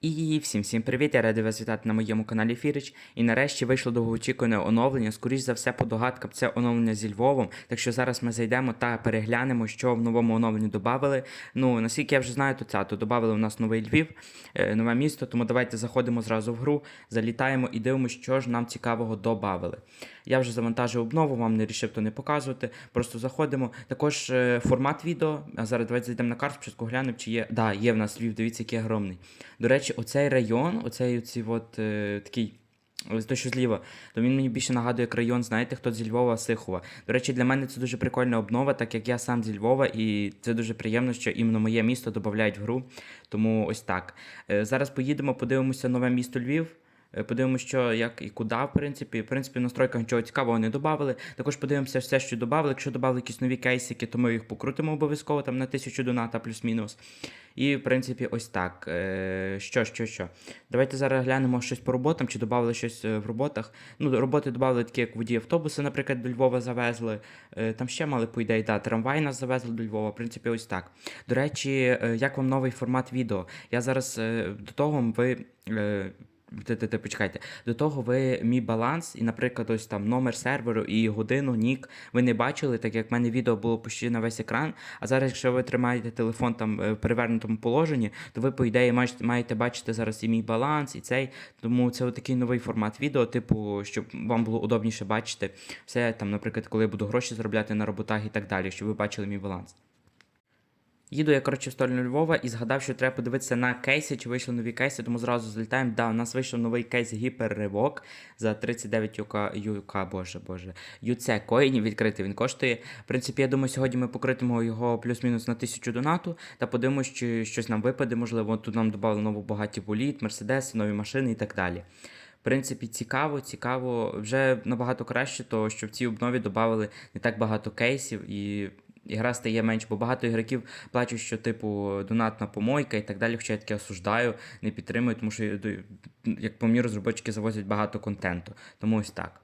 І всім всім привіт! Я радий вас вітати на моєму каналі Фірич. І нарешті вийшло довгоочікуване оновлення. Скоріш за все, по догадкам, це оновлення зі Львовом. Так що зараз ми зайдемо та переглянемо, що в новому оновленні додали. Ну наскільки я вже знаю, то це то додали у нас новий Львів, е, нове місто. Тому давайте заходимо зразу в гру, залітаємо і дивимося, що ж нам цікавого додали. Я вже завантажив обнову, вам не рішив то не показувати. Просто заходимо. Також е, формат відео. А зараз давайте зайдемо на карту, спочатку глянемо, чи є. Да, є в нас Львів, дивіться, який огромний. До речі, оцей район, оцей оці от, е, такий. Ось то, що зліва, то він мені більше нагадує як район, знаєте, хто зі Львова, Сихова. До речі, для мене це дуже прикольна обнова, так як я сам зі Львова, і це дуже приємно, що іменно моє місто додають в гру. Тому ось так. Е, Зараз поїдемо, подивимося нове місто Львів. Е, Подивимося, що як і куди, в принципі. В принципі, в настройках нічого цікавого не додали. Також подивимося все, що додали. Якщо додали якісь нові кейсики, то ми їх покрутимо обов'язково там на 1000 доната плюс-мінус. І, в принципі, ось так. Е, Що, що, що. Давайте зараз глянемо щось по роботам, чи додали щось е, в роботах. Ну, роботи додали такі, як водії автобуси, наприклад, до Львова завезли. Там ще мали, по ідеї, да, трамвай нас завезли до Львова. В принципі, ось так. До речі, як вам новий формат відео? Я зараз до того ви. Те- те- те, Почекайте, до того ви мій баланс, і, наприклад, ось там номер серверу і годину, нік, ви не бачили, так як в мене відео було почти на весь екран. А зараз, якщо ви тримаєте телефон там е, в перевернутому положенні, то ви, по ідеї, маєте, маєте бачити зараз і мій баланс, і цей. Тому це такий новий формат відео, типу, щоб вам було удобніше бачити все там, наприклад, коли я буду гроші заробляти на роботах і так далі, щоб ви бачили мій баланс. Їду я, коротше, в сторону Львова і згадав, що треба подивитися на кейси, чи вийшли нові кейси, тому зразу злітаємо. Да, у нас вийшов новий кейс гіперривок за 39 ЮК, ЮК, боже, боже. ЮЦ коїнів відкритий він коштує. В принципі, я думаю, сьогодні ми покритимо його плюс-мінус на 1000 донату та подивимось, чи щось нам випаде, можливо, тут нам додали нову багаті боліт, мерседеси, нові машини і так далі. В принципі, цікаво, цікаво. Вже набагато краще, то що в цій обнові додали не так багато кейсів і. І гра стає менш, бо багато ігроків плачуть, що типу донатна помойка і так далі, хоча я таке осуждаю, не підтримую, тому що як по мені розробники завозять багато контенту. Тому ось так.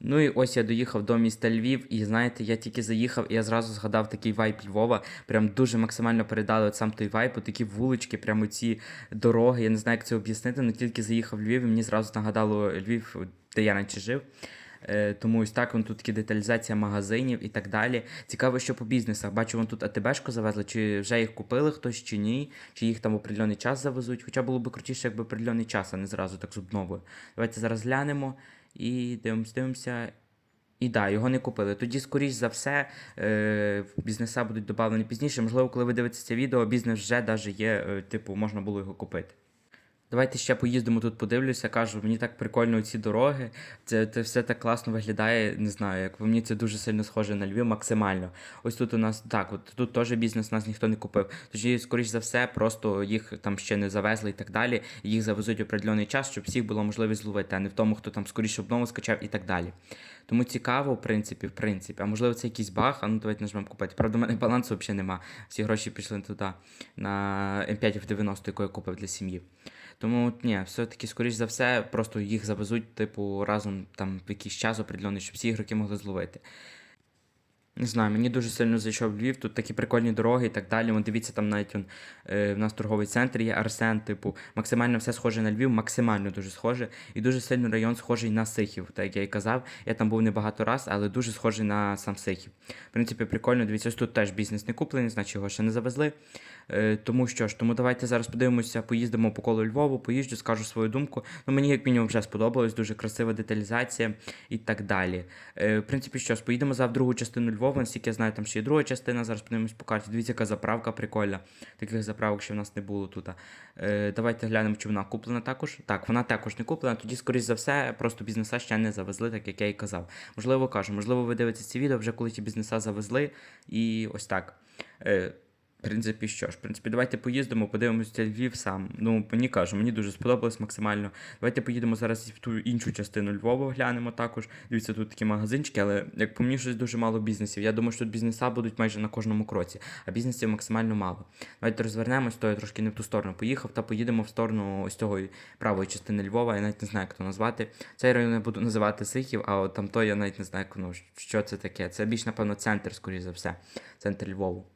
Ну і ось я доїхав до міста Львів, і знаєте, я тільки заїхав, і я зразу згадав такий вайб Львова. Прям дуже максимально передали от сам той вайб, от такі вулички, прямо ці дороги. Я не знаю, як це об'яснити, але тільки заїхав Львів, і мені зразу нагадало Львів, де я раніше жив. Е, Тому ось так вон тут такі деталізація магазинів і так далі. Цікаво, що по бізнесах. Бачу, вон тут АТБшку завезли, чи вже їх купили хтось, чи ні, чи їх там в определений час завезуть. Хоча було б крутіше, якби определений час, а не зразу так з обновою. Давайте зараз глянемо і дивимося, дивимося. І да, його не купили. Тоді, скоріш за все, е, бізнеса будуть додавлені пізніше. Можливо, коли ви дивитеся відео, бізнес вже навіть є, е, типу, можна було його купити. Давайте ще поїздимо тут, подивлюся. Кажу, мені так прикольно ці дороги. Це, це все так класно виглядає. Не знаю, як по мені це дуже сильно схоже на Львів, максимально. Ось тут у нас так, от тут теж бізнес нас ніхто не купив. Тоді, скоріш за все, просто їх там ще не завезли і так далі. Їх завезуть в определений час, щоб всіх було можливість зловити, а не в тому, хто там скоріше обнову скачав і так далі. Тому цікаво, в принципі, в принципі. А можливо, це якийсь баг, а ну давайте нажмемо купити. Правда, у мене балансу взагалі нема. Всі гроші пішли туди на М5 в 90, яку я купив для сім'ї. Тому ні, все-таки, скоріш за все, просто їх завезуть, типу, разом там в якийсь час определений, щоб всі ігроки могли зловити. Не знаю, мені дуже сильно зайшов Львів, тут такі прикольні дороги і так далі. Вон, дивіться, там навіть он, е, в нас торговий центр є Арсен, типу, максимально все схоже на Львів, максимально дуже схоже. І дуже сильно район схожий на Сихів, так як я і казав. Я там був не багато раз, але дуже схожий на сам Сихів. В принципі, прикольно, дивіться, тут теж бізнес не куплений, значить його ще не завезли. Е, тому що ж, тому давайте зараз подивимося, поїздимо по колу Львову, поїжджу, скажу свою думку. Ну, мені як мінімум вже сподобалось, дуже красива деталізація і так далі. Е, в принципі, що ж, поїдемо за в другу частину Львова, наскільки я знаю, там ще є друга частина, зараз подивимось по карті. Дивіться, яка заправка прикольна. Таких заправок ще в нас не було тут. Е, давайте глянемо, чи вона куплена також. Так, вона також не куплена, тоді, скоріш за все, просто бізнеса ще не завезли, так як я і казав. Можливо, кажу, можливо, ви дивитесь ці відео вже коли ті бізнеса завезли, і ось так. В принципі, що ж, в принципі, давайте поїздимо, подивимося Львів сам. Ну, мені кажу, мені дуже сподобалось максимально. Давайте поїдемо зараз в ту іншу частину Львова глянемо також. Дивіться, тут такі магазинчики, але як по мені щось дуже мало бізнесів. Я думаю, що тут бізнеса будуть майже на кожному кроці, а бізнесів максимально мало. Давайте розвернемось, то я трошки не в ту сторону поїхав, та поїдемо в сторону ось цього правої частини Львова. Я навіть не знаю, як то назвати. Цей район я буду називати Сихів, а от там то я навіть не знаю, ну, що це таке. Це більш, напевно, центр, скоріш за все, центр Львову.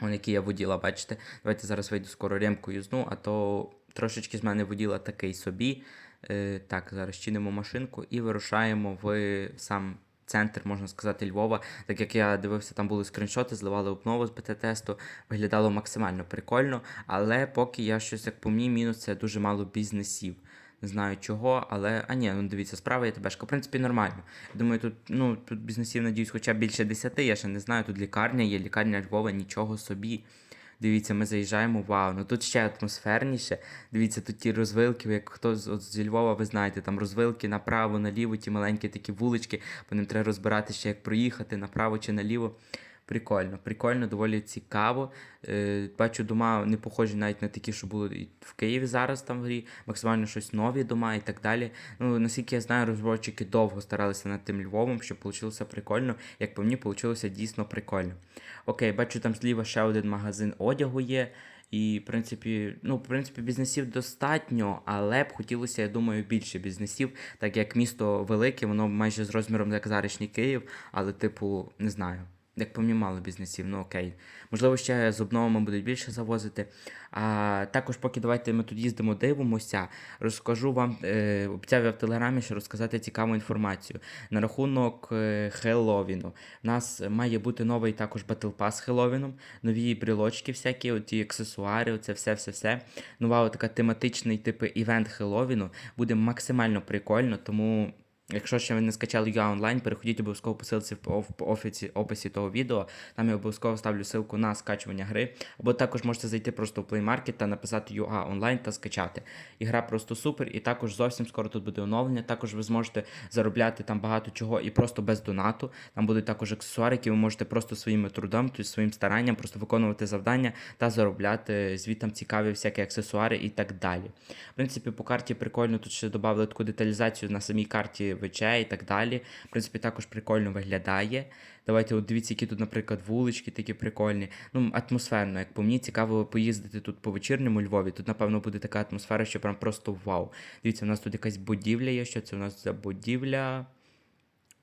Вон який я воділа, бачите. Давайте зараз вийду скоро ремку юзну, а то трошечки з мене воділа такий собі. Е, так, зараз чинимо машинку і вирушаємо в сам центр, можна сказати, Львова. Так як я дивився, там були скріншоти, зливали обнову з бета-тесту, виглядало максимально прикольно. Але поки я щось, як по мені, мінус це дуже мало бізнесів. Не знаю чого, але. А ні, ну дивіться, справа є тебешка. В принципі, нормально. Думаю, тут, ну, тут бізнесів, надіюсь, хоча б більше 10, я ще не знаю. Тут лікарня є, лікарня Львова, нічого собі. Дивіться, ми заїжджаємо, вау, ну тут ще атмосферніше. Дивіться, тут ті розвилки, як хто з, от, зі Львова, ви знаєте, там розвилки направо, наліво, ті маленькі такі вулички, по ним треба ще, як проїхати направо чи наліво. Прикольно, прикольно, доволі цікаво. Е, бачу, дома не похожі навіть на такі, що були в Києві зараз там в грі, максимально щось нові дома і так далі. Ну, наскільки я знаю, розробники довго старалися над тим Львовом, щоб вийшло прикольно. Як по мені, вийшло дійсно прикольно. Окей, бачу, там зліва ще один магазин одягу є. І, в принципі, ну, в принципі, бізнесів достатньо, але б хотілося, я думаю, більше бізнесів, так як місто велике, воно майже з розміром як зарічний Київ, але, типу, не знаю. Як по мені мало бізнесів, ну окей. Можливо, ще з обновами будуть більше завозити. А також, поки давайте ми тут їздимо, дивимося, розкажу вам, е, обіцяв я в телеграмі ще розказати цікаву інформацію. На рахунок е, Хелловіну. У нас має бути новий також Pass з Хелловіном, нові брілочки всякі, оті аксесуари, оце все-все-все. Нова така тематичний типу івент Хелловіну. Буде максимально прикольно, тому. Якщо ще ви не скачали UA онлайн, переходіть обов'язково по ссылці в офісі, описі того відео. Там я обов'язково ставлю ссылку на скачування гри. Або також можете зайти просто в Play Market та написати UA онлайн та скачати. Ігра просто супер, і також зовсім скоро тут буде оновлення. Також ви зможете заробляти там багато чого і просто без донату. Там будуть також аксесуари, які ви можете просто своїми трудом, тобто своїм старанням просто виконувати завдання та заробляти звідти цікаві всякі аксесуари і так далі. В принципі, по карті прикольно тут ще додали таку деталізацію на самій карті ВЧ і так далі. В принципі, також прикольно виглядає. Давайте от дивіться, які тут, наприклад, вулички такі прикольні. Ну, атмосферно, як по мені, цікаво поїздити тут по вечірньому Львові. Тут, напевно, буде така атмосфера, що прям просто вау. Дивіться, у нас тут якась будівля є. Що це у нас за будівля?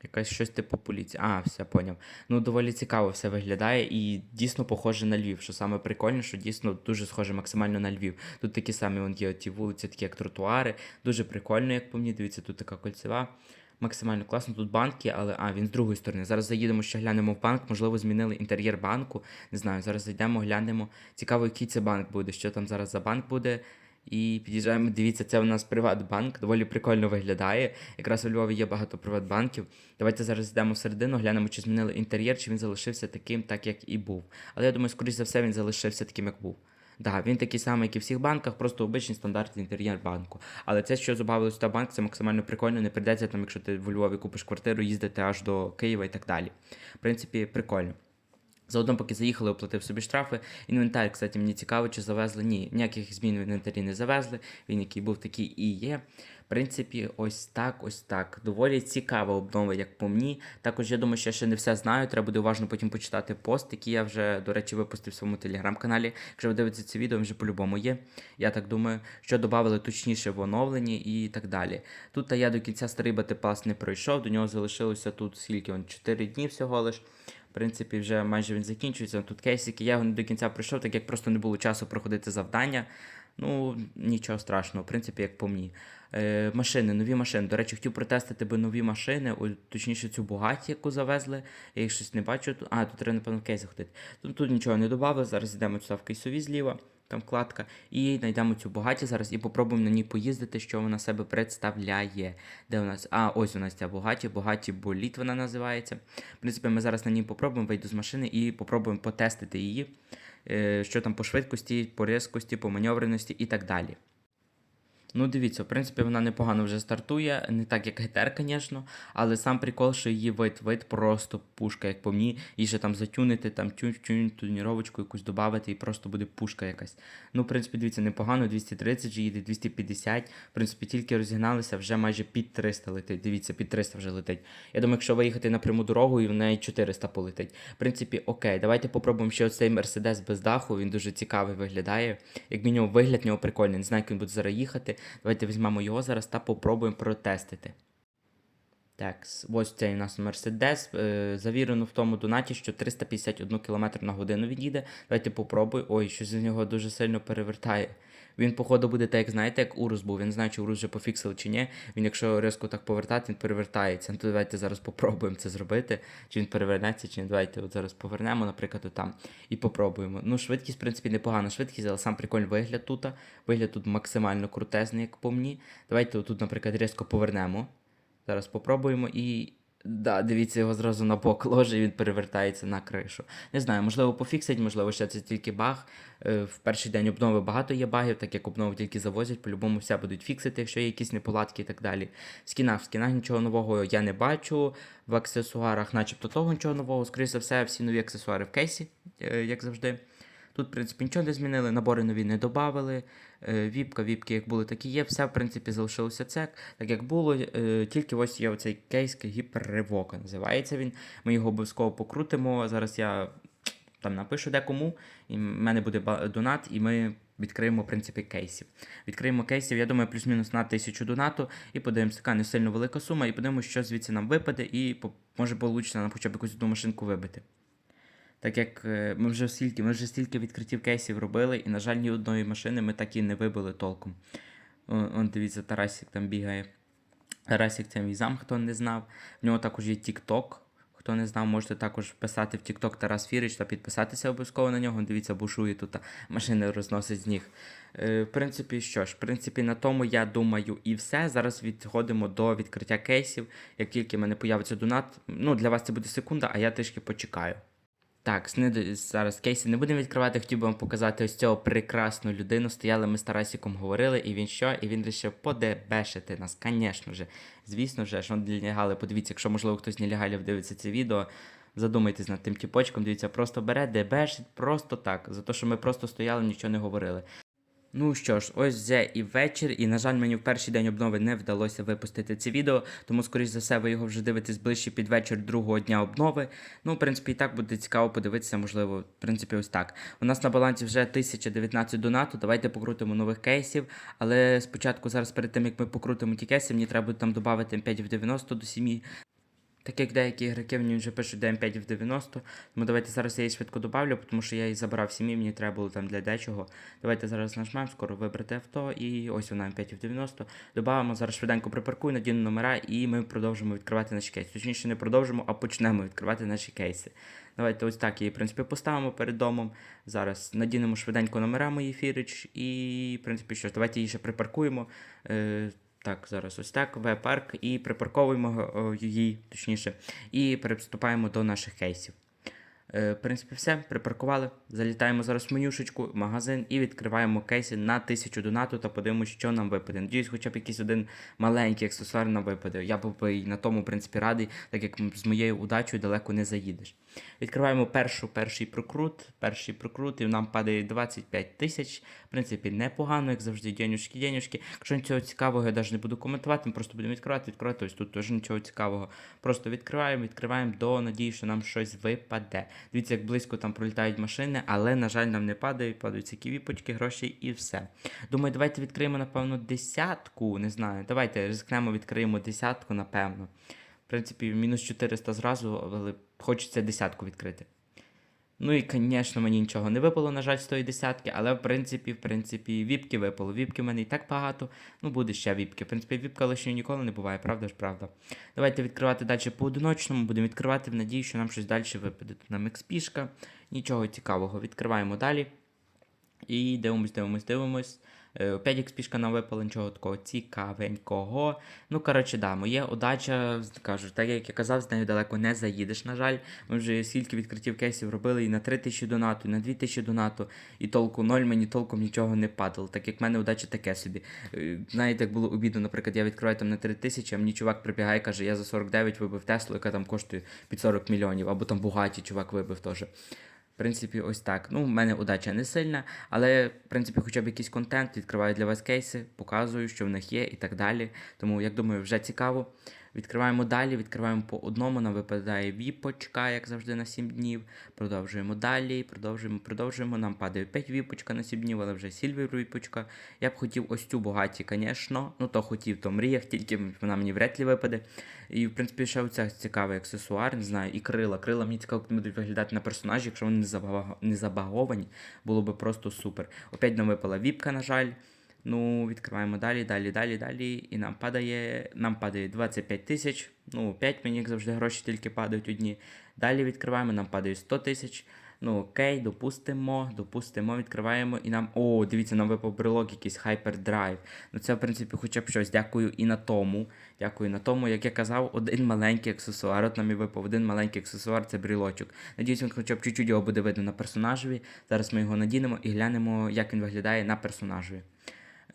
Якась щось типу поліції. А, все поняв. Ну, доволі цікаво все виглядає і дійсно похоже на Львів. Що саме прикольне, що дійсно дуже схоже максимально на Львів. Тут такі самі вон є ті вулиці, такі як тротуари. Дуже прикольно, як по мені. Дивіться, тут така кольцева. Максимально класно. Тут банки, але а, він з другої сторони. Зараз заїдемо ще глянемо в банк. Можливо, змінили інтер'єр банку. Не знаю. Зараз зайдемо, глянемо. Цікаво, який це банк буде, що там зараз за банк буде. І під'їжджаємо, дивіться, це у нас Приватбанк, доволі прикольно виглядає. Якраз у Львові є багато приватбанків. Давайте зараз йдемо всередину, глянемо, чи змінили інтер'єр, чи він залишився таким, так як і був. Але я думаю, скоріш за все, він залишився таким, як був. Да, він такий самий, як і в всіх банках, просто обичний стандартний інтер'єр банку. Але це, що зобавили сюди банк, це максимально прикольно. Не прийдеться там, якщо ти в Львові купиш квартиру, їздити аж до Києва і так далі. В принципі, прикольно. Заодно, поки заїхали, оплатив собі штрафи. Інвентар, кстати, мені цікаво, чи завезли. Ні, ніяких змін в інвентарі не завезли. Він який був, такий і є. В принципі, ось так, ось так. Доволі цікава обнова, як по мені. Також я думаю, що я ще не все знаю. Треба буде уважно потім почитати пост, який я вже, до речі, випустив в своєму телеграм-каналі. Якщо ви дивитеся це відео, він вже по-любому є. Я так думаю, що додали точніше в оновленні і так далі. Тут та я до кінця старий батипас не пройшов, до нього залишилося тут скільки он 4 дні всього лиш. Принципі, вже майже він закінчується. Тут кейсики, я його не до кінця пройшов, так як просто не було часу проходити завдання. Ну, нічого страшного, в принципі, як по мені. Е, машини, нові машини. До речі, хотів протестити би нові машини, о, точніше цю Бугаті, яку завезли. Я їх щось не бачу. А, тут треба, напевно, в кейс заходити. Тут, тут нічого не додали. Зараз йдемо сюди в кейсові зліва, там вкладка, і знайдемо цю Бугаті зараз і попробуємо на ній поїздити, що вона себе представляє. Де у нас? А, ось у нас ця Бугаті, Бугаті Боліт вона називається. В принципі, ми зараз на ній попробуємо, вийду з машини і попробуємо потестити її. Е, Що там по швидкості, по різкості, по маневреності і так далі. Ну, дивіться, в принципі, вона непогано вже стартує, не так як GTR, звісно, але сам прикол, що її вид вид просто пушка, як по мені, її ще там затюнити, там тюн тюн туніровочку якусь додати, і просто буде пушка якась. Ну, в принципі, дивіться, непогано, 230 же їде, 250. В принципі, тільки розігналися, вже майже під 300 летить. Дивіться, під 300 вже летить. Я думаю, якщо виїхати на пряму дорогу, і в неї 400 полетить. В принципі, окей, давайте попробуємо ще оцей Мерседес без даху, він дуже цікавий виглядає. Як мінімум, вигляд нього прикольний. Не знаю, як він буде зараз їхати. Давайте візьмемо його зараз та попробуємо протестити. Так, ось цей у нас Мерседес. Е, завірено в тому донаті, що 351 км на годину він їде. Давайте попробую. Ой, щось з нього дуже сильно перевертає. Він, походу, буде так, як знаєте, як Урус був. Він знає, чи Урус вже пофіксили чи ні. Він, якщо різко так повертати, він перевертається. Ну, то давайте зараз попробуємо це зробити. Чи він перевернеться, чи ні. Давайте от зараз повернемо, наприклад, отам. І попробуємо. Ну, швидкість, в принципі, непогана швидкість, але сам прикольний вигляд тут. Вигляд тут максимально крутезний, як по мені. Давайте тут, наприклад, різко повернемо. Зараз попробуємо і. Да, дивіться, його зразу на бок ложе, і він перевертається на кришу. Не знаю, можливо, пофіксить, можливо, ще це тільки баг. Е, В перший день обнови багато є багів, так як обнови тільки завозять, по-любому все будуть фіксити, якщо є якісь неполадки і так далі. В скінах, в скінах нічого нового я не бачу. В аксесуарах, начебто того нічого нового. Скоріше за все, всі нові аксесуари в кейсі, е, як завжди. Тут, в принципі, нічого не змінили, набори нові не додали. Віпка, віпки, як були, так і є. Все, в принципі, залишилося це, так як було. Е, Тільки ось є оцей кейс гіперревока. Називається він. Ми його обов'язково покрутимо. Зараз я там напишу декому, і в мене буде донат, і ми відкриємо, в принципі, кейсів. Відкриємо кейсів, я думаю, плюс-мінус на тисячу донату, і подивимося, така не сильно велика сума, і подивимося, що звідси нам випаде, і може вийде нам хоча б якусь одну машинку вибити. Так як е, ми вже стільки, ми вже стільки відкриттів кейсів робили, і, на жаль, ні одної машини ми так і не вибили толком. Он, дивіться, Тарасик там бігає. Тарасик це мій зам, хто не знав. В нього також є TikTok. Хто не знав, можете також вписати в TikTok Тарас Фірич та підписатися обов'язково на нього. Дивіться, бушує тут машини розносить з ніг. Е, в принципі, що ж, в принципі, на тому я думаю і все. Зараз відходимо до відкриття кейсів. Як тільки в мене появиться донат, ну для вас це буде секунда, а я трішки почекаю. Так, зараз кейси не будемо відкривати. Хотів би вам показати ось цього прекрасну людину. Стояли ми з Тарасіком, говорили, і він що? І він вирішив подебешити нас, звісно ж. Звісно ж, що нелегали. Подивіться, якщо, можливо, хтось нелегалів дивиться це відео. Задумайтесь над тим тіпочком, дивіться, просто бере, дебешить, просто так. За те, що ми просто стояли, нічого не говорили. Ну що ж, ось вже і вечір, і на жаль, мені в перший день обнови не вдалося випустити це відео, тому, скоріш за все, ви його вже дивитесь ближче під вечір другого дня обнови. Ну, в принципі, і так буде цікаво подивитися, можливо, в принципі, ось так. У нас на балансі вже 1019 донату. Давайте покрутимо нових кейсів. Але спочатку, зараз перед тим як ми покрутимо ті кейси, мені треба буде там додати 5 в 90 до 7. Так як деякі ігроки мені вже пишуть DM5 в 90, тому давайте зараз я її швидко добавлю, тому що я її забрав сім'ї, мені треба було там для дечого. Давайте зараз нажмемо, скоро вибрати авто, і ось вона М5 в 90. Добавимо, зараз швиденько припаркую, надіну номера, і ми продовжимо відкривати наші кейси. Точніше, не продовжимо, а почнемо відкривати наші кейси. Давайте ось так її, в принципі, поставимо перед домом. Зараз надінемо швиденько номера мої фірич, і, в принципі, що ж, давайте її ще припаркуємо. Е, так, зараз ось так, В-парк, і припарковуємо її, точніше, і переступаємо до наших кейсів. Е, в принципі, все, припаркували. Залітаємо зараз в менюшечку, магазин і відкриваємо кейси на 1000 донату та подивимося, що нам випаде. Надіюсь, хоча б якийсь один маленький аксесуар нам випаде. Я був і на тому, в принципі, радий, так як з моєю удачею далеко не заїдеш. Відкриваємо першу, перший прокрут, перший прокрут, і нам падає 25 тисяч. В принципі, непогано, як завжди, денюшки, денюшки. Якщо нічого цікавого, я навіть не буду коментувати, ми просто будемо відкривати, відкривати. Ось тут теж нічого цікавого. Просто відкриваємо, відкриваємо до надії, що нам щось випаде. Дивіться, як близько там пролітають машини, але, на жаль, нам не падають, падають ці віпочки, гроші і все. Думаю, давайте відкриємо, напевно, десятку. Не знаю. Давайте ризикнемо, відкриємо десятку, напевно. В принципі, мінус 400 зразу, але хочеться десятку відкрити. Ну і, звісно, мені нічого не випало, на жаль, з тої десятки, але в принципі, в принципі, віпки випало. Віпки в мене і так багато. Ну, буде ще віпки. В принципі, віпка лише ніколи не буває, правда ж, правда. Давайте відкривати далі по одиночному, будемо відкривати в надії, що нам щось далі випаде. Тут нам експішка, нічого цікавого. Відкриваємо далі. І дивимось, дивимось, дивимось. Е, Опять експішка нам випала, нічого такого цікавенького. Ну, коротше, да, моя удача, кажу, так як я казав, з нею далеко не заїдеш, на жаль. Ми вже скільки відкриттів кейсів робили і на 3 тисячі донату, і на 2 тисячі донату, і толку ноль, мені толком нічого не падало. Так як в мене удача таке собі. Е, Знаєте, як було обідно, наприклад, я відкриваю там на 3 тисячі, а мені чувак прибігає, каже, я за 49 вибив Теслу, яка там коштує під 40 мільйонів, або там Бугаті чувак вибив теж. В принципі, ось так. Ну, в мене удача не сильна, але, в принципі, хоча б якийсь контент відкриваю для вас кейси, показую, що в них є і так далі. Тому, як думаю, вже цікаво. Відкриваємо далі, відкриваємо по одному, нам випадає віпочка, як завжди, на 7 днів. Продовжуємо далі, продовжуємо, продовжуємо. Нам падає 5 віпочка на 7 днів, але вже сільвер віпочка. Я б хотів ось цю богаті, звісно. Ну то хотів, то мріях, тільки вона мені вряд ли випаде. І, в принципі, ще оця цікавий аксесуар, не знаю, і крила. Крила мені цікаво, як будуть виглядати на персонажі, якщо вони не забаговані, було би просто супер. Опять нам випала віпка, на жаль. Ну, відкриваємо далі, далі, далі, далі. І нам падає, нам падає 25 тисяч. Ну, 5 мені, як завжди, гроші тільки падають одні. Далі відкриваємо, нам падає 100 тисяч. Ну, окей, допустимо, допустимо, відкриваємо і нам. О, дивіться, нам випав брелок якийсь Hyperdrive. Ну, це, в принципі, хоча б щось. Дякую і на тому. Дякую на тому. Як я казав, один маленький аксесуар. От нам і випав один маленький аксесуар, це брілочок. Надіюсь, він хоча б чуть-чуть його буде видно на персонажеві. Зараз ми його надінемо і глянемо, як він виглядає на персонажеві.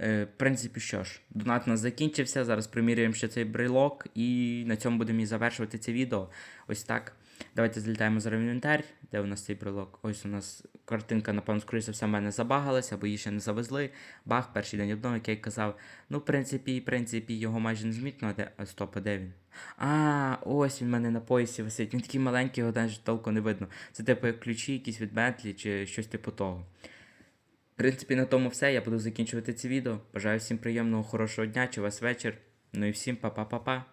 Е, в принципі, що ж, донат у нас закінчився. Зараз примірюємо ще цей брелок, і на цьому будемо і завершувати це відео. Ось так. Давайте злітаємо зараз в інвентар. Де у нас цей брелок? Ось у нас картинка, напевно, скоріше все, в мене забагалася, бо її ще не завезли. Баг, перший день обнови, як я й казав. Ну, в принципі, в принципі, його майже не змітно. Де? А стоп, а де він? А, ось він в мене на поясі висить. Він такий маленький, його навіть толку не видно. Це типу як ключі якісь від Бентлі чи щось типу того. В принципі, на тому все. Я буду закінчувати це відео. Бажаю всім приємного, хорошого дня чи вас вечір. Ну і всім па-па-па-па.